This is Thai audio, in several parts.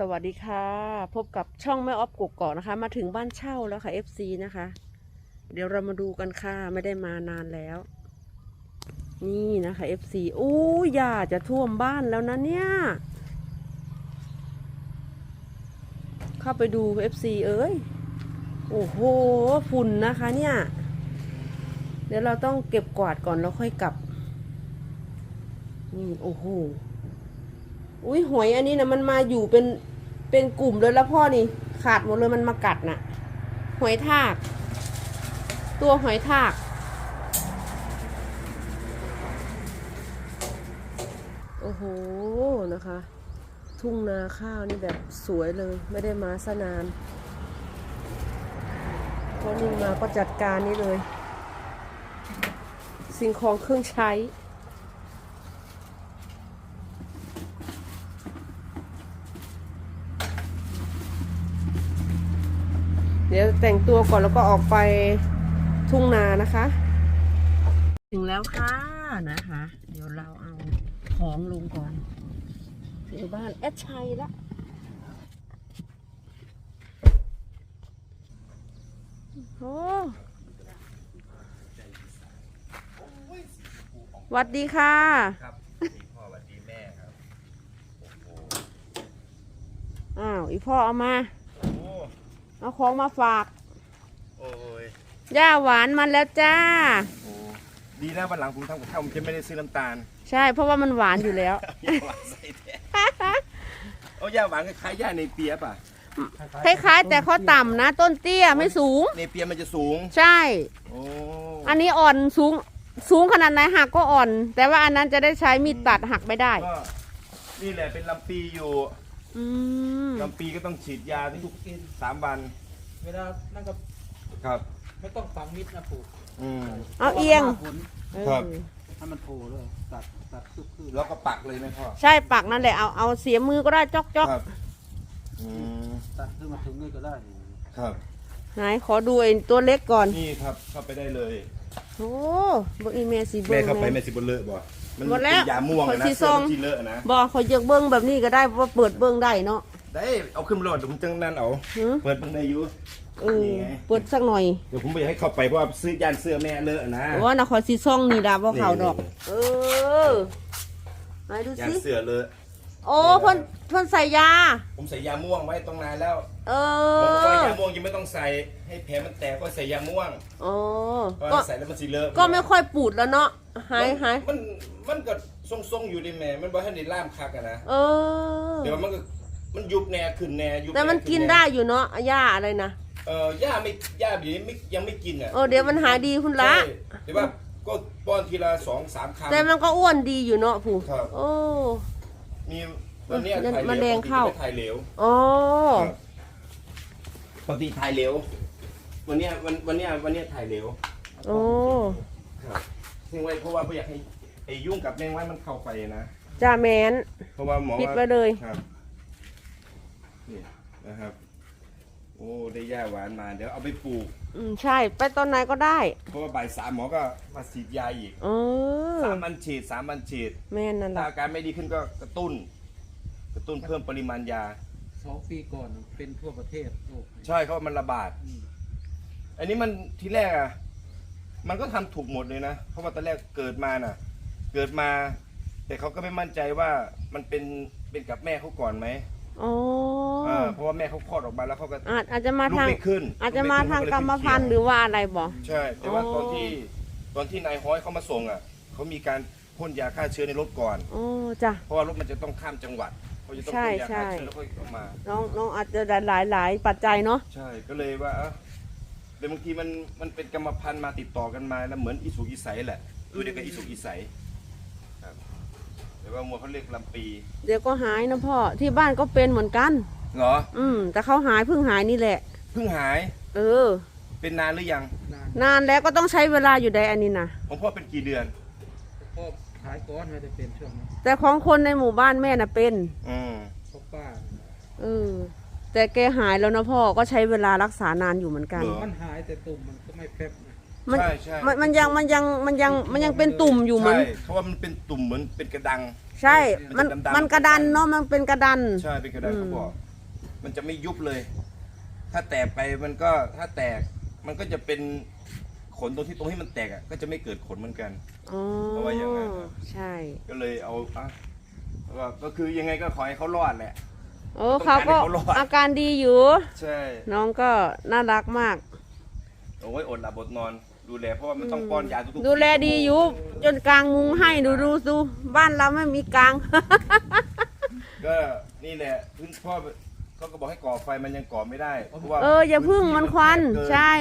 สวัสดีค่ะ พบกับช่องแม่ออฟกกอกนะคะ มาถึงบ้านเช่าแล้วค่ะ FC นะคะ เดี๋ยวเรามาดูกันค่ะ ไม่ได้มานานแล้ว นี่นะคะ FC อู้อย่าจะท่วมบ้านแล้วนะเนี่ย เข้าไปดู FC เอ้ย โอ้โห ฝุ่นนะคะเนี่ย เดี๋ยวเราต้องเก็บกวาดก่อนแล้วค่อยกลับ นี่ โอ้โห อุ้ยหอยอันนี้นะมันมาอยู่เป็นเป็นกลุ่มเลยแล้วพ่อนี่ ขาดหมดเลยมันมากัดน่ะ หอยทาก ตัวหอยทาก โอ้โหนะคะ ทุ่งนาข้าวนี่แบบสวยเลยไม่ได้มาสนานพอนี่มาก็จัดการนี่เลย สิ่งของเครื่องใช้ ดี๋ยวแต่งตัวก่อนแล้วก็ออกไปทุ่งนานะคะ ถึงแล้วค่ะนะคะ เดี๋ยวเราเอาของลงก่อนถึงบ้านแอดชัยละโอ้หวัดดีค่ะ ครับสวัสดีพ่อสวัสดีแม่ครับโอ้โหอ้าว อีพ่อเอามาโอ้ เอาของมาฝาก โอ้ยย่าหวานมาแล้วจ้า โอ้ดีนะวันหลังผมทำกับข้าวผมจะไม่ได้ซื้อน้ำตาลใช่ เพราะว่ามันหวานอยู่แล้ว ย่าหวานใส่แทนเอาย่าหวานคล้ายๆย่าในเปียป่ะคล้ายๆ แต่เขาต่ำนะ ต้นเตี้ยไม่สูง ในเปียมันจะสูง ใช่ โอ้อันนี้อ่อนสูงสูงขนาดไหนหักก็อ่อน แต่ว่าอันนั้นจะได้ใช้มีดตัดหักไม่ได้ ก็นี่แหละเป็นลำปีอยู่ อืมลำปีก็ต้องฉีดยาทุกๆสามวันเวลานั่นก็ครับ ไม่ต้องฝังมิดนะปู่อืม เอาเอียงผลครับเออให้มันโผล่เลยตัดตัดทุกคืนแล้วก็ปักเลยไหมพ่อใช่ปักนั่นแหละเอาเอาเสียมือก็ได้จอกจอกครับอืมตัดขึ้นมาถึงนี่ก็ได้ครับ ไหนขอดูไอ้ตัวเล็กก่อนนี่ครับเข้าไปได้เลยโอ้บอีเมสีเบิ้แม่งเข้าไปแม่แม่สิบนเลอะบ่ มันหมดแล้วเป็นยาม่วงอะนะขอสีเสื้ส้อมมันที่เลอะนะบอกเขาอยากเบิ้งแบบนี้ก็ได้เพราะว่าเปิดเบิ้งได้เนาะ ได้เอาขึ้นรถเดี๋ยวผมจังนั่นเอาหือ เปิดเพิ่งได้อยู่เออนี่ไงเปิดสักหน่อยเดี๋ยวผมไปให้เข้าไปเพราะว่าซื้อยานเสื้อแม่เลอะนะ ว่านะขอสีซ่องนี่ดาบ่เขาดอก นี่ เออไหนดูยานสิเสื้อเลอะ โอ้เพ่นเพ่นใส่ยา ผมใส่ยาม่วงไว้ตรงนานแล้ว เอผมบอกว่าอยาม่วงยังไม่ต้องใส่ให้แผลมันแตกก็ใส่ยาม่วงอ๋อเพราะก็ว่าใส่แล้วมันสีเลอะก็ไม่ค่อยปูดแล้วเนาะหายหายมันมันก็ทรงๆอยู่ดิแม่มันบ่ให้ได้ล่ามคักอะนะเออ เดี๋ยวมันก็มันยุบแน่ขึ้นแน่ยุบแต่มันขึ้กินแได้อยู่เนาะหญ้าอะไรนะเออย่าไม่ย่าบีไม่ยังไม่กินอะ เออเดี๋ยวมันหายดีคุณละ ใช่เดี๋ยวว่าก็ป้อนทีละสองสามคำ แต่มันก็อ้วนดีอยู่เนาะผู้ครับ โอ้ มีวันเนี้ยเออถ่ายเหลวมะเร็งเข้า ปกติไม่ถ่ายเหลว อ๋อ ปกติถ่ายเหลววันเนี้ยวันวันเนี้ยวันเนี้ยถ่ายเหลวโอ้ครับซึ่งไว้เพราะว่าไม่อยากให้ไอ้ยุ่งกับแมงไว้มันเข้าไปนะ จ่าแมน เพราะว่าหมอปิดว่าไว้เลย ครับนี่นะครับ โอ้ได้ย่าหวานมาเดี๋ยวเอาไปปลูก อืมใช่ ไปตอนไหนก็ได้ เพราะว่าบ่ายสามหมอก็มาฉีดยาอีกเออ สามวันฉีดสามวันฉีด แม่นนั่นแหถ้าละอาการไม่ดีขึ้นก็กระตุ้น กระตุ้นเพิ่มปริมาณยา สองปีก่อนเป็นทั่วประเทศโลกใช่เขาะมันระบาด อืมอันนี้มันทีแรกอะ มันก็ทำถูกหมดเลยนะ เพราะว่าตอนแรกเกิดมาน่ะ เกิดมา แต่เขาก็ไม่มั่นใจว่ามันเป็นเป็นกับแม่เขาก่อนไหมอ๋อเออเพราะว่าแม่เขาคลอดออกมาแล้วเขาก็อาจอาจจะมาลูกทาง ไม่ขึ้นอาจจะมาทางลูกรไขึ้รมพันธุ์หรือว่าอะไรบอก ใช่ แต่ว่าอ๋อตอนที่ตอนที่นายฮ้อยเขามาส่งอะเขามีการพ่นยาฆ่าเชื้อในรถก่อน อ๋อจ้ะ เพราะว่ารถมันจะต้องข้ามจังหวัด เขาจะต้องใช่พ่นยาฆ่าใช่ เชื้อแล้วก็เอามา น้องน้องอาจจะหลายหลายปัจจัยเนาะ ใช่ก็เลยว่าเอ้าแต่บางทีมันมันเป็นกรรมพันธุ์มาติดต่อกันมาแล้วเหมือนอิสุกอิสัยแหละดูเดียวกับอิสุกอิสัยครับแต่ว่ามัวเขาเรียกลำปีเดี๋ยวก็หายนะพ่อที่บ้านก็เป็นเหมือนกัน เหรออืม แต่เขาหายเพิ่งหายนี่แหละ เพิ่งหายเออ เป็นนานหรือยังนานนานแล้วก็ต้องใช้เวลาอยู่ใดอันนี้นะของพ่อเป็นกี่เดือนพ่อขายก้อนไม่ได้เป็นช่วงนั้นแต่ของคนในหมู่บ้านแม่น่ะเป็น อืมพ่อป้าเออ แต่แกหายแล้วนะพ่อก็ใช้เวลารักษานานอยู่เหมือนกันเหรอมันหายแต่ตุ่มมันก็ไม่แป๊บนะมันใช่ใช่มันมันยังมันยังมันยังมันยังเป็นตุ่มอยู่เหมือน ใช่เพราะว่ามันเป็นตุ่มเหมือนเป็นกระดัง ใช่ มันมันจะดำๆ มันกระดันเนาะมันเป็นกระดัน ใช่เป็นกระดังอืม เขาบอก มันจะไม่ยุบเลย ถ้าแตกไปมันก็ถ้าแตกมันก็จะเป็น ขนตรงที่ตรงที่มันแตกอะก็จะไม่เกิดขนเหมือนกัน อ๋อเอาไว้อย่างนั้นครับ ใช่ ก็เลยเอาอะก็ก็คือยังไงก็ขอให้เขารอดแหละ โอ้เขาก็ต้องการให้เขารอด อาการดีอยู่ ใช่น้องก็น่ารักมาก โอ้ยอดหลับอดนอนดูแลเพราะว่ามันต้องป้อนยาทุกๆดูแลดีอยู่ จนกลางมุงให้ดูดูดูบ้านเราไม่มีกลาง ก็นี่แหละพื้นพ่อ เขาก็บอกให้ก่อไฟมันยังก่อไม่ได้เพราะว่าเอออย่าพึ่งมันควันเกิใช่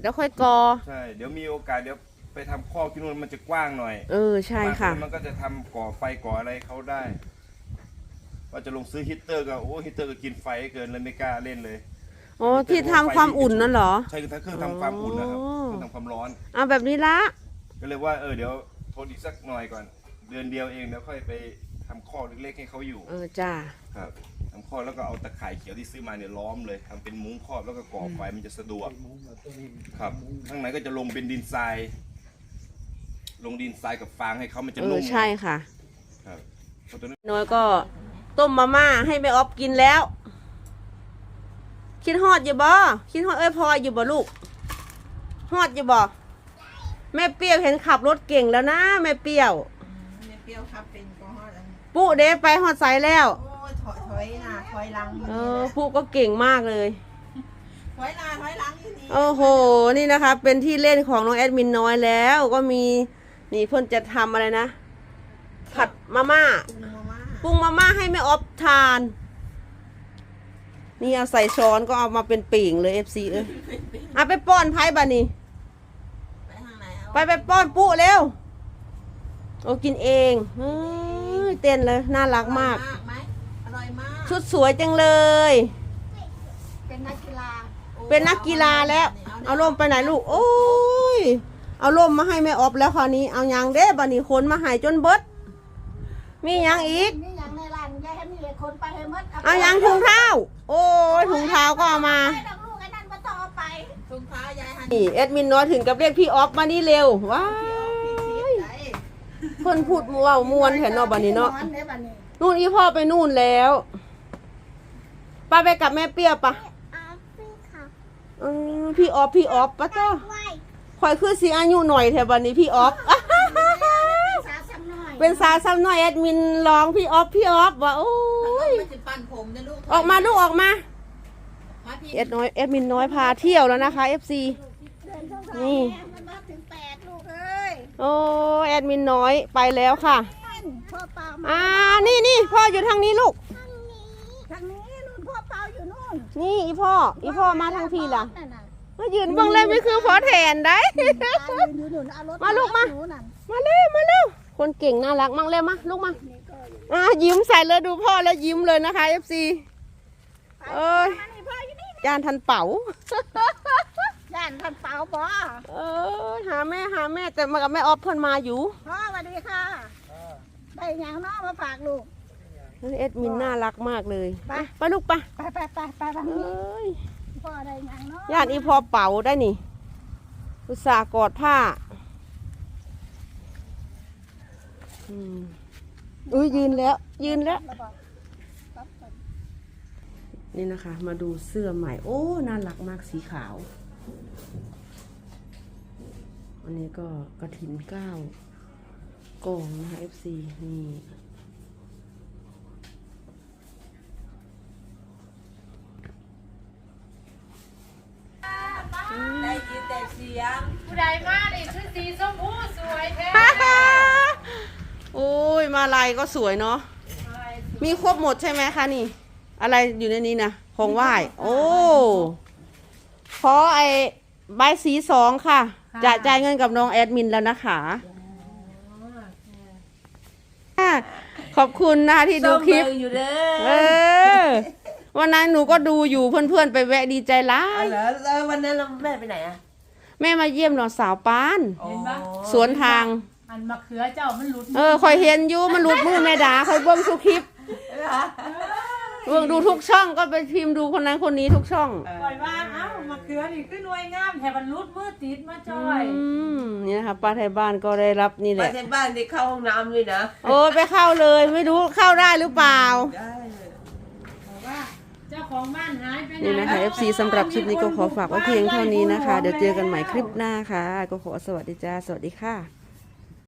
เดี๋ยวค่อยกอ ใช่ เดี๋ยวมีโอกาสเดี๋ยวไปทำข้อกที่นู่นมันจะกว้างหน่อยเออใช่ค่ะ บางนมันก็จะทำก่อไฟก่ออะไรเขาได้ว่าจะลงซื้อฮีตเตอร์ก็โอ้ฮีตเตอร์ก็กินไฟเกินเลยไม่กล้าเล่นเลย อ๋อที่ทำความอุ่นนั่นเหรอ ใช่คือถ้าเครื่องทำความอุ่นนะครับอ๋อ เครื่องทำความร้อน เอาแบบนี้ละ ก็เลยว่าเออเดี๋ยวทนอีกสักหน่อยก่อน เดือนเดียวเองเดี๋ยวค่อยไปทำข้อเล็กๆให้เขาอยู่เออจ้า ครับ ทำข้อแล้วก็เอาตะข่ายเขียวที่ซื้อมาเนี่ยล้อมเลยทำเป็นมุ้งครอบแล้วก็ก่อไฟมันจะสะดวกมุ้งแบบตัวนี้ครับ ข้างในก็จะลงเป็นดินทราย ลงดินทรายกับฟางให้เขามันจะเอนุ่อมใช่ค่ะ ครับเพราะตัวนี้น้อยก็ต้มมาม่าให้แม่ออฟกินแล้ว คิดฮอดอยู่บ่คิดฮอดเอ้ยพลอยอยู่บ่ลูกฮอดอยู่บ่แม่เปรี้ยวเห็นขับรถเก่งแล้วนะแม่เปรี้ยวแม่เปรี้ยวครับเป็นก็ฮอดอันปุ๊เด้ไปฮอดไสแล้ว โอ้ย ถอยถอยหน้าถอยหลังอยู่เอนี่อแหละปุ๊ก็เก่งมากเลย ถอยหน้าถอยหลังอยู่นี่โอ้โห นี่นะคะ เป็นที่เล่นของน้องแอดมินน้อยแล้ว ก็มีนี่เพื่อนจะทำอะไรนะ ผัดมาม่า ปรุงมาม่าปรุงมาม่าให้แม่ออฟทาน นี่เอาใส่ช้อนก็เอามาเป็นปีงเลยเอฟซีเอ้ยเอาไปป้อนไพ่บานี่ ไปทางไหนเอาไปไปป้อนปุ๊เร็ว โอ้กินเองเฮ้ยเต้นเลย น่ารักมาก อร่อย ชุดสวยจังเลย เป็นนักกีฬาโอ้เป็นนักกีฬาแล้ว เอาร่มไปไหนลูก โอ้ย เอาร่มมาให้แม่ออฟแล้วคราวนี้ เอายังเด้บานี่คนมาใหายจนเบิด มียังอีก นี่ยังในร้านยายให้มีเลยคนไปให้หมดเอายังถุงเท้า โอ้ยถุงเท้าก็เอามาไปดอกลูกไอ้นั่นก็ต้องเอาไปถุงเท้ายายหันนี่แอดมินน้อยถึงกับเรียกพี่ออฟมานี่เร็ว ว้าพี่ยชิดใจเพิ่นพูดเว่ามวนแถนเนอบันนี้เนาะ นอนเด้บัดนี้นู่นอีพ่อไปนู่นแล้ว ป้าไปกับแม่เปรี้ยวปะอาฟี่ค่ะอืมพี่ออฟพี่ออฟปะเจ้าไหวคอยคือสีอายุหน่อยแถวบันนี้พี่ออฟสาวซ้ำหน่อยเป็นสาวซ้ำหน่อยแอดมินร้องพี่ออฟพี่ออฟว่าโอ้ยมันจะปั้นผมนะลูกออกมาลูกออกมามาพี่แอดน้อยแอดมินน้อยพาเที่ยวแล้วนะคะ FC เดินเข้าไปนี่มันนับถึงแปดลูกเอ้ยโอ้แอดมินน้อยไปแล้วค่ะนั่นพ่อเปามาอ่านี่นี่พ่ออยู่ทางนี้ลูกทางนี้ทางนี้ นู่นพ่อเปาอยู่นู่นนี่อีพ่อ อีพ่อมาทางพี่ล่ะนั่นน่ะมายืนเบังเลยไม่คือพอแทนได้ ตายืนอยู่นู่นเอารถมาลูกมา หนูนั่นมาเร็วมาเร็วคนเก่งน่ารักมากเร็วมาลูกมานี่ก็อยู่อ่ายิ้มใส่เลยดูพ่อแล้วยิ้มเลยนะคะ FC เอ้ยมานี่พ่ออยู่นี่ยานทันเป๋า ย่านท่านเปาบ่เออหาแม่หาแม่แต่มากับแม่ออฟเพิ่นมาอยู่พ่อสวัสดีค่ะได้หยังเนาะมาฝากลูก เอ็ดมินน่ารักมากเลยไป ไปลูกไปไปไปไปไปทางเอนี้้ยพ่อได้หยังเนาะญาติอีพอเป๋าได้นี่ อุตส่าห์กอดผ้าอืมอุ้ยยืนแล้ว ยืนแล้วแล้วบอกปั๊บก่อนนี่นะคะ มาดูเสื้อใหม่ โอ้ น่ารักมากสีขาว อันนี้ก็กระถินเก้ากล่องนะคะ FC นี่ ได้ยินแต่เสี ยงผู้ใดมานี่ชุดสีส้มผู้สวยแท้โอ้ยมาลายก็สวยเนาะมีครบหมดใช่ไหมคะนี่ อะไรอยู่ในนี้นะของไหว้โอ้ขอไอ้ใบายสีสองค่ะ จะจ่ายเงินกับน้องแอดมินแล้วนะคะค่ะขอบคุณนะที่ดูคลิปอยู่เด้เออวันนั้นหนูก็ดูอยู่เพื่อนๆไปแวะดีใจร้าอยเหรอแล้ววันนั้นเราแม่ไปไหนอะ แม่มาเยี่ยมน้องสาวปาน เห็นปะ สวนทาง อันมะเขือเจ้ามันหลุดเออคอยเห็นอยู่มันหลุดมือแม่ดาคอยเบิ้งสุคลิปเบิ่งดูทุกช่องก็ไปพิมพ์ดูคนนั้นคนนี้ทุกช่องปล่อยว่าเอ้ามะเขือนี่ขึ้นหน่วยงามแถมันรุดมือติดมาจอย อืมนี่นะคะป้าไทยบ้านก็ได้รับนี่แหมาละ ที่บ้านได้เข้าห้องน้ำด้วยนะ โอ้ยไปเข้าเลย ไม่รู้เข้าได้หรือเปล่า ได้เลยบอกว่า เจ้าของบ้านหายไปไหนนี่นะคะ FC สำหรับคลิปนี้ก็ขอฝากไว้เพียงเท่านี้นะคะ เดี๋ยวเจอกันใหม่คลิปหน้าค่ะ ก็ขอสวัสดีจ้า สวัสดีค่ะ